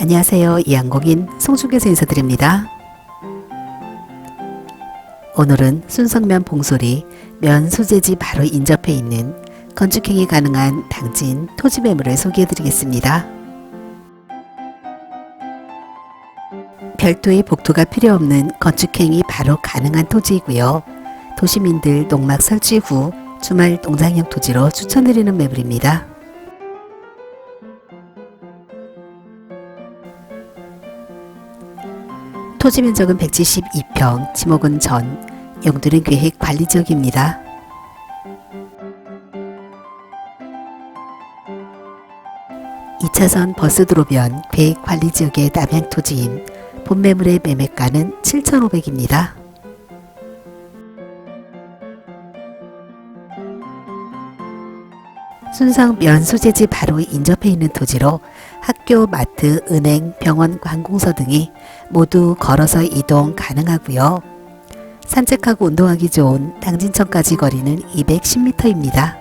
안녕하세요. 이양곡인 송중교에서 인사드립니다. 오늘은 순성면 봉소리 면 소재지 바로 인접해 있는 건축행위 가능한 당진 토지 매물을 소개해 드리겠습니다. 별도의 복도가 필요 없는 건축행위 바로 가능한 토지이고요. 도시민들 농막 설치 후 주말 농장형 토지로 추천드리는 매물입니다. 토지 면적은 172평, 지목은 전, 용도는 계획 관리 지역입니다. 이차선 버스 도로변 계획 관리 지역의 남양 토지인 본매물의 매매가는 7,500입니다. 순성 면 소재지 바로 인접해 있는 토지로 학교, 마트, 은행, 병원, 관공서 등이 모두 걸어서 이동 가능하고요. 산책하고 운동하기 좋은 당진천까지 거리는 210m입니다.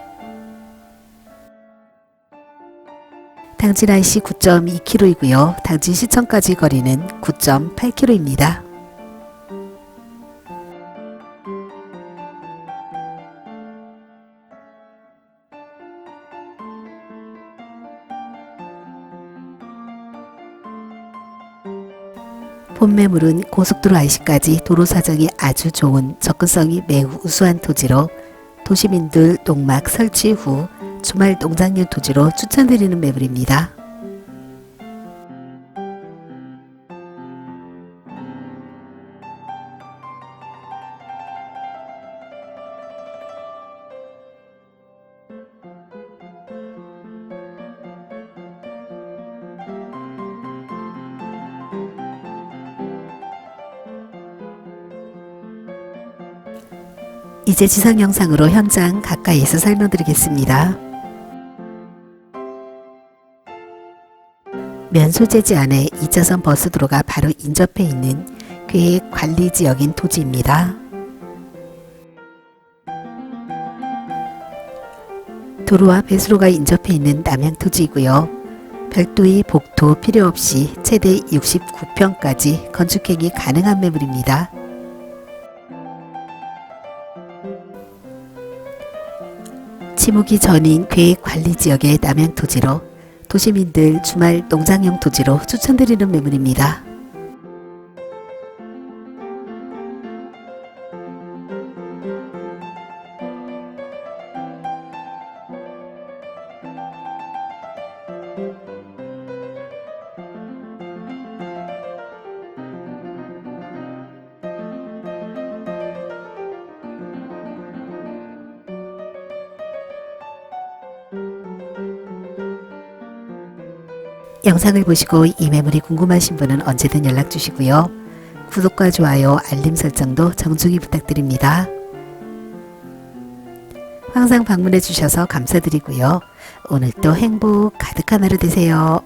당진 IC 9.2km이고요. 당진 시청까지 거리는 9.8km입니다. 본매물은 고속도로 IC까지 도로 사정이 아주 좋은 접근성이 매우 우수한 토지로 도시민들 농막 설치 후 주말 농장용 토지로 추천드리는 매물입니다. 이제 지상 영상으로 현장 가까이에서 설명드리겠습니다. 면 소재지 안에 2차선 버스 도로가 바로 인접해 있는 계획 관리 지역인 토지입니다. 도로와 배수로가 인접해 있는 남양 토지이고요. 별도의 복도 필요 없이 최대 69평까지 건축행위 가능한 매물입니다. 지목이 전인 계획 관리 지역의 남양 토지로 도시민들 주말 농장용 토지로 추천드리는 매물입니다. 영상을 보시고 이 매물이 궁금하신 분은 언제든 연락 주시고요. 구독과 좋아요, 알림 설정도 정중히 부탁드립니다. 항상 방문해 주셔서 감사드리고요. 오늘도 행복 가득한 하루 되세요.